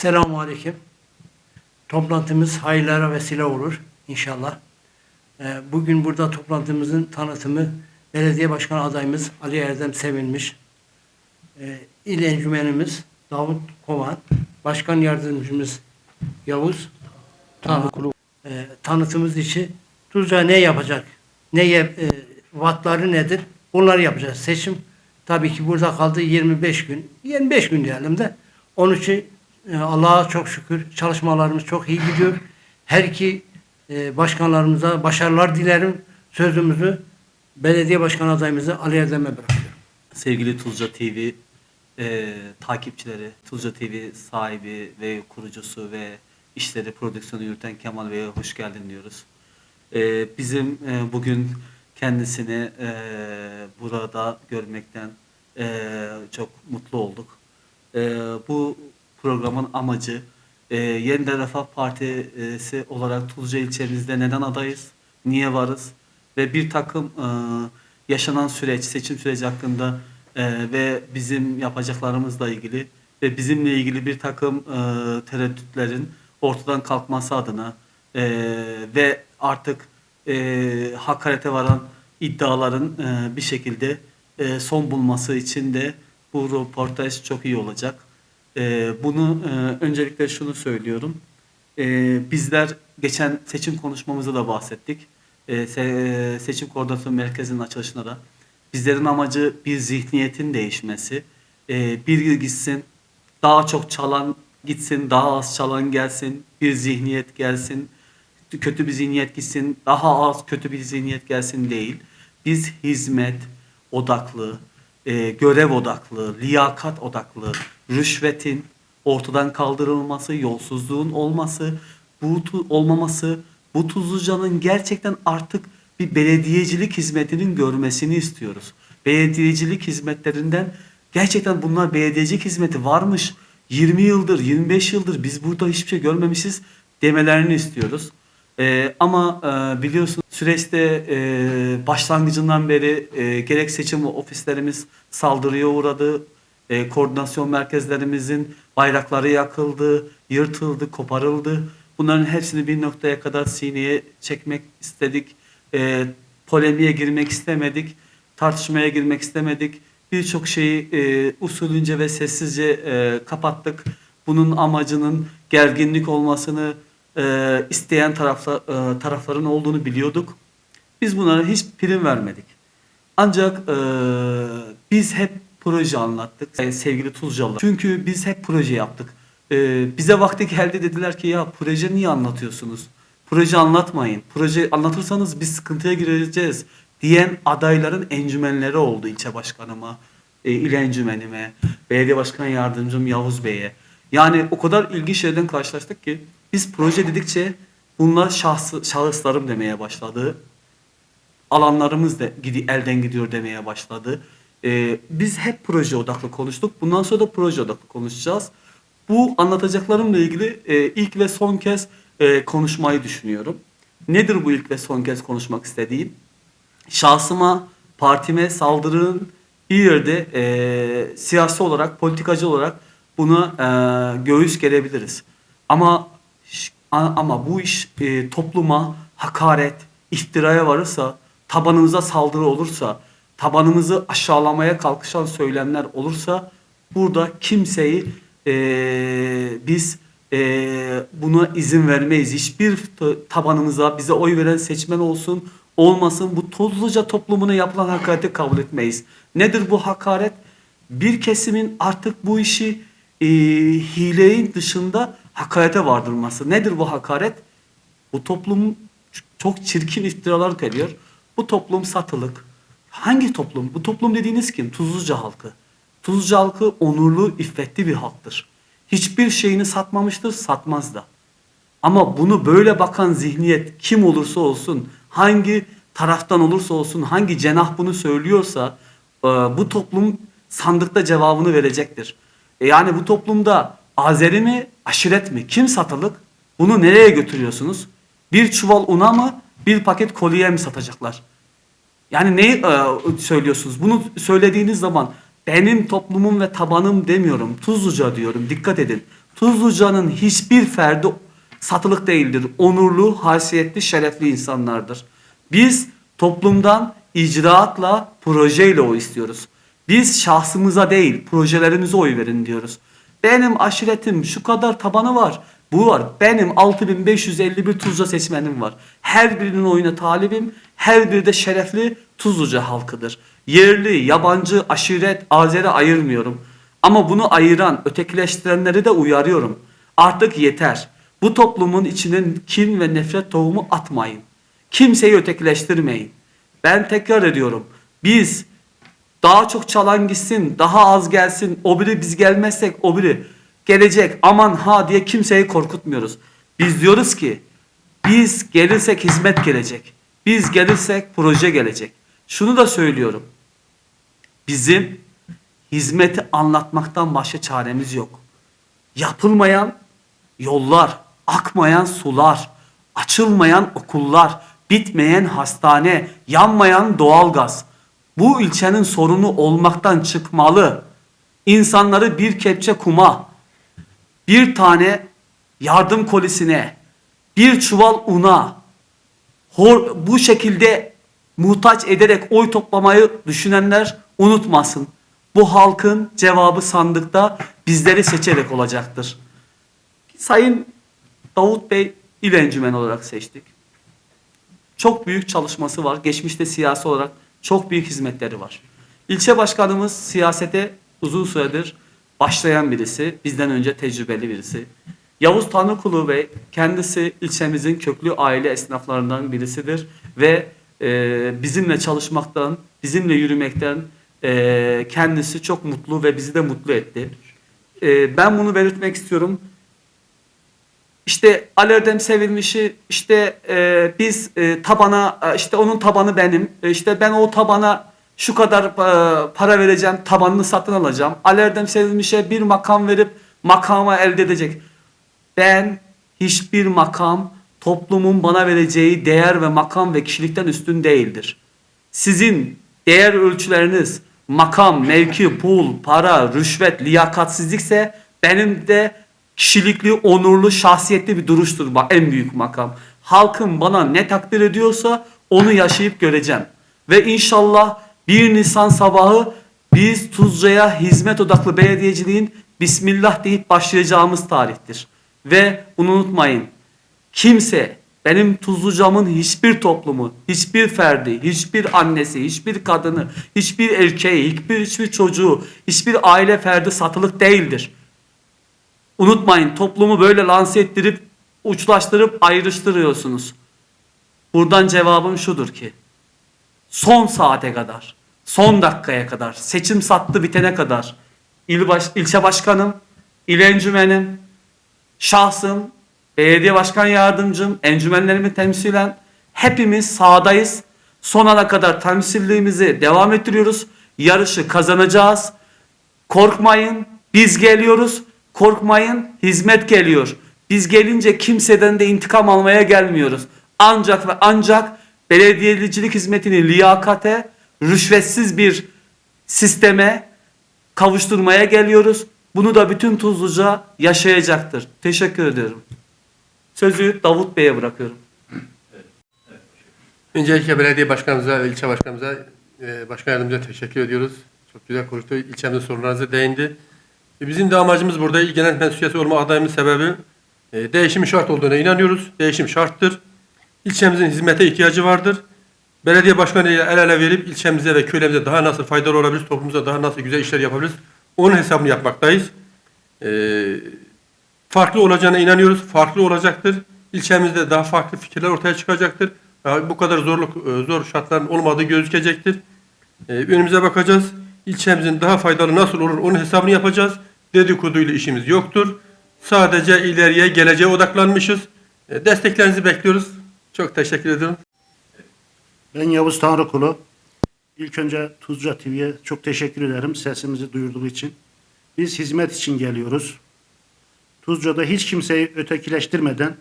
Selamun Aleyküm. Toplantımız hayırlara vesile olur inşallah. Ee, Bugün burada toplantımızın tanıtımı belediye başkan adayımız Ali Erdem Sevinmiş, Ee, il encümenimiz Davut Kovan, başkan yardımcımız Yavuz Taha. Ee, tanıtımız için Tuzla ne yapacak, ne yap, e, vaatları nedir bunları yapacağız. Seçim tabii ki burada kaldı 25 gün, 25 gün diyelim de. Onun için Allah'a çok şükür çalışmalarımız çok iyi gidiyor. Her iki e, başkanlarımıza başarılar dilerim. Sözümüzü belediye başkan adayımızı Ali Erdem'e bırakıyorum. Sevgili Tuzca TV e, takipçileri, Tuzca TV sahibi ve kurucusu ve işleri, prodüksiyonu yürüten Kemal Bey'e hoş geldin diyoruz. E, bizim e, bugün kendisini e, burada görmekten e, çok mutlu olduk. E, bu programın amacı e, Yeniden Refah Partisi olarak Tuzca ilçemizde neden adayız, niye varız ve bir takım e, yaşanan süreç, seçim süreci hakkında e, ve bizim yapacaklarımızla ilgili ve bizimle ilgili bir takım e, tereddütlerin ortadan kalkması adına e, ve artık e, hakarete varan iddiaların e, bir şekilde e, son bulması için de bu röportaj çok iyi olacak. E, bunu e, öncelikle şunu söylüyorum. E, bizler geçen seçim konuşmamızda da bahsettik. E, se- seçim koordinasyon merkezinin açılışında da bizlerin amacı bir zihniyetin değişmesi. E, bir gitsin daha çok çalan gitsin, daha az çalan gelsin, bir zihniyet gelsin, kötü bir zihniyet gitsin, daha az kötü bir zihniyet gelsin değil. Biz hizmet odaklı, e, görev odaklı, liyakat odaklı, rüşvetin ortadan kaldırılması, yolsuzluğun olması, bu olmaması, bu Tuzluca'nın gerçekten artık bir belediyecilik hizmetinin görmesini istiyoruz. Belediyecilik hizmetlerinden gerçekten bunlar belediyecilik hizmeti varmış. 20 yıldır, 25 yıldır biz burada hiçbir şey görmemişiz demelerini istiyoruz. Ee, ama e, biliyorsun süreçte e, başlangıcından beri e, gerek seçim ofislerimiz saldırıya uğradı. E, koordinasyon merkezlerimizin bayrakları yakıldı, yırtıldı, koparıldı. Bunların hepsini bir noktaya kadar sineye çekmek istedik. E, polemiğe girmek istemedik. Tartışmaya girmek istemedik. Birçok şeyi e, usulünce ve sessizce e, kapattık. Bunun amacının gerginlik olmasını e, isteyen tarafla, e, tarafların olduğunu biliyorduk. Biz bunlara hiç prim vermedik. Ancak e, biz hep proje anlattık e, sevgili Tuzcalılar. Çünkü biz hep proje yaptık. E, bize vakti geldi dediler ki ya proje niye anlatıyorsunuz? Proje anlatmayın. Proje anlatırsanız biz sıkıntıya gireceğiz diyen adayların encümenleri oldu ilçe başkanıma, e, il encümenime, belediye başkan yardımcım Yavuz Bey'e. Yani o kadar ilginç şeylerden karşılaştık ki biz proje dedikçe bunlar şahsı, şahıslarım demeye başladı alanlarımız da gidi, elden gidiyor demeye başladı. Ee, biz hep proje odaklı konuştuk. Bundan sonra da proje odaklı konuşacağız. Bu anlatacaklarımla ilgili e, ilk ve son kez e, konuşmayı düşünüyorum. Nedir bu ilk ve son kez konuşmak istediğim? Şahsıma, partime saldırının bir yerde e, siyasi olarak, politikacı olarak buna e, göğüs gerebiliriz. Ama ama bu iş e, topluma hakaret, iftiraya varırsa, tabanımıza saldırı olursa, tabanımızı aşağılamaya kalkışan söylemler olursa burada kimseyi e, biz e, buna izin vermeyiz. Hiçbir tabanımıza bize oy veren seçmen olsun olmasın bu tozluca toplumuna yapılan hakareti kabul etmeyiz. Nedir bu hakaret? Bir kesimin artık bu işi e, hileyin dışında hakarete vardırması. Nedir bu hakaret? Bu toplum çok çirkin iftiralar geliyor. Bu toplum satılık. Hangi toplum? Bu toplum dediğiniz kim? Tuzluca halkı. Tuzluca halkı onurlu, iffetli bir halktır. Hiçbir şeyini satmamıştır, satmaz da. Ama bunu böyle bakan zihniyet kim olursa olsun, hangi taraftan olursa olsun, hangi cenah bunu söylüyorsa e, bu toplum sandıkta cevabını verecektir. E, yani bu toplumda Azeri mi, aşiret mi? Kim satılık? Bunu nereye götürüyorsunuz? Bir çuval una mı, bir paket kolye mi satacaklar? Yani neyi e, söylüyorsunuz? Bunu söylediğiniz zaman benim toplumum ve tabanım demiyorum. Tuzluca diyorum. Dikkat edin. Tuzluca'nın hiçbir ferdi satılık değildir. Onurlu, haysiyetli, şerefli insanlardır. Biz toplumdan icraatla, projeyle o istiyoruz. Biz şahsımıza değil, projelerimize oy verin diyoruz. Benim aşiretim şu kadar tabanı var. Bu var. Benim 6551 Tuzla seçmenim var. Her birinin oyuna talibim. Her biri de şerefli Tuzluca halkıdır. Yerli, yabancı, aşiret, Azeri ayırmıyorum. Ama bunu ayıran, ötekileştirenleri de uyarıyorum. Artık yeter. Bu toplumun içine kin ve nefret tohumu atmayın. Kimseyi ötekileştirmeyin. Ben tekrar ediyorum. Biz daha çok çalan gitsin, daha az gelsin, o biri biz gelmezsek o biri gelecek aman ha diye kimseyi korkutmuyoruz. Biz diyoruz ki biz gelirsek hizmet gelecek. Biz gelirsek proje gelecek. Şunu da söylüyorum. Bizim hizmeti anlatmaktan başka çaremiz yok. Yapılmayan yollar, akmayan sular, açılmayan okullar, bitmeyen hastane, yanmayan doğalgaz. Bu ilçenin sorunu olmaktan çıkmalı. İnsanları bir kepçe kuma, bir tane yardım kolisine, bir çuval una, hor, bu şekilde muhtaç ederek oy toplamayı düşünenler unutmasın. Bu halkın cevabı sandıkta bizleri seçerek olacaktır. Sayın Davut Bey il olarak seçtik. Çok büyük çalışması var. Geçmişte siyasi olarak çok büyük hizmetleri var. İlçe başkanımız siyasete uzun süredir başlayan birisi. Bizden önce tecrübeli birisi. Yavuz Tanrıkulu Bey kendisi ilçemizin köklü aile esnaflarından birisidir ve e, bizimle çalışmaktan, bizimle yürümekten e, kendisi çok mutlu ve bizi de mutlu etti. E, ben bunu belirtmek istiyorum. İşte Ali Erdem Sevilmiş'i işte e, biz e, tabana e, işte onun tabanı benim E, işte ben o tabana şu kadar e, para vereceğim tabanını satın alacağım. Ali Erdem Sevilmiş'e bir makam verip makama elde edecek. Ben hiçbir makam toplumun bana vereceği değer ve makam ve kişilikten üstün değildir. Sizin değer ölçüleriniz makam, mevki, pul, para, rüşvet, liyakatsizlikse benim de kişilikli, onurlu, şahsiyetli bir duruştur bak en büyük makam. Halkım bana ne takdir ediyorsa onu yaşayıp göreceğim. Ve inşallah 1 Nisan sabahı biz Tuzca'ya hizmet odaklı belediyeciliğin Bismillah deyip başlayacağımız tarihtir. Ve bunu unutmayın. Kimse benim Tuzlucam'ın hiçbir toplumu, hiçbir ferdi, hiçbir annesi, hiçbir kadını, hiçbir erkeği, hiçbir, hiçbir çocuğu, hiçbir aile ferdi satılık değildir. Unutmayın toplumu böyle lanse ettirip uçlaştırıp ayrıştırıyorsunuz. Buradan cevabım şudur ki son saate kadar, son dakikaya kadar, seçim sattı bitene kadar il baş, ilçe başkanım, il encümenim, şahsım, belediye başkan yardımcım, encümenlerimi temsilen hepimiz sahadayız. Son ana kadar temsilliğimizi devam ettiriyoruz. Yarışı kazanacağız. Korkmayın, biz geliyoruz. Korkmayın, hizmet geliyor. Biz gelince kimseden de intikam almaya gelmiyoruz. Ancak ve ancak belediyecilik hizmetini liyakate, rüşvetsiz bir sisteme kavuşturmaya geliyoruz. Bunu da bütün Tuzluca yaşayacaktır. Teşekkür ediyorum. Sözü Davut Bey'e bırakıyorum. Öncelikle belediye başkanımıza, ilçe başkanımıza, e, başkan yardımcıya teşekkür ediyoruz. Çok güzel konuştu. İlçemizin sorunlarınıza değindi. E, Bizim de amacımız burada il genel temsilcisi olma adayımız sebebi e, değişim şart olduğuna inanıyoruz. Değişim şarttır. İlçemizin hizmete ihtiyacı vardır. Belediye başkanı ile el ele verip ilçemize ve köylerimize daha nasıl faydalı olabiliriz, toplumumuza daha nasıl güzel işler yapabiliriz, onun hesabını yapmaktayız. E, farklı olacağına inanıyoruz. Farklı olacaktır. İlçemizde daha farklı fikirler ortaya çıkacaktır. Daha bu kadar zorluk, e, zor şartların olmadığı gözükecektir. E, önümüze bakacağız. İlçemizin daha faydalı nasıl olur onun hesabını yapacağız. Dedikoduyla işimiz yoktur. Sadece ileriye, geleceğe odaklanmışız. E, desteklerinizi bekliyoruz. Çok teşekkür ediyorum. Ben Yavuz Tanrıkulu. İlk önce Tuzca TV'ye çok teşekkür ederim sesimizi duyurduğu için. Biz hizmet için geliyoruz. Tuzca'da hiç kimseyi ötekileştirmeden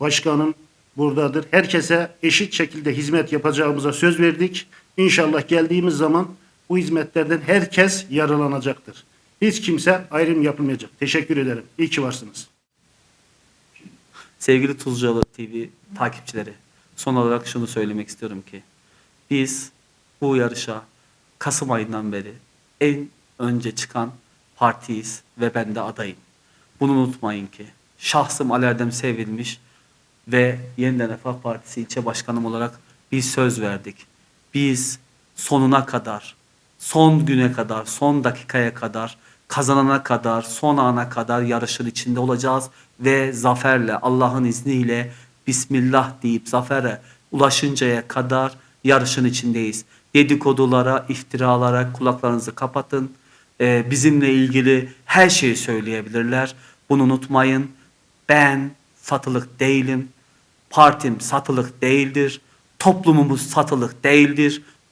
başkanım buradadır. Herkese eşit şekilde hizmet yapacağımıza söz verdik. İnşallah geldiğimiz zaman bu hizmetlerden herkes yararlanacaktır. Hiç kimse ayrım yapılmayacak. Teşekkür ederim. İyi ki varsınız. Sevgili Tuzcalı TV takipçileri, son olarak şunu söylemek istiyorum ki biz bu yarışa Kasım ayından beri en önce çıkan partiyiz ve ben de adayım. Bunu unutmayın ki şahsım Ali Erdem Sevilmiş ve Yeniden Refah Partisi ilçe başkanım olarak bir söz verdik. Biz sonuna kadar, son güne kadar, son dakikaya kadar, kazanana kadar, son ana kadar yarışın içinde olacağız ve zaferle, Allah'ın izniyle Bismillah deyip zafere ulaşıncaya kadar yarışın içindeyiz. Dedikodulara, iftiralara kulaklarınızı kapatın. Ee, bizimle ilgili her şeyi söyleyebilirler. Bunu unutmayın. Ben satılık değilim. Partim satılık değildir. Toplumumuz satılık değildir.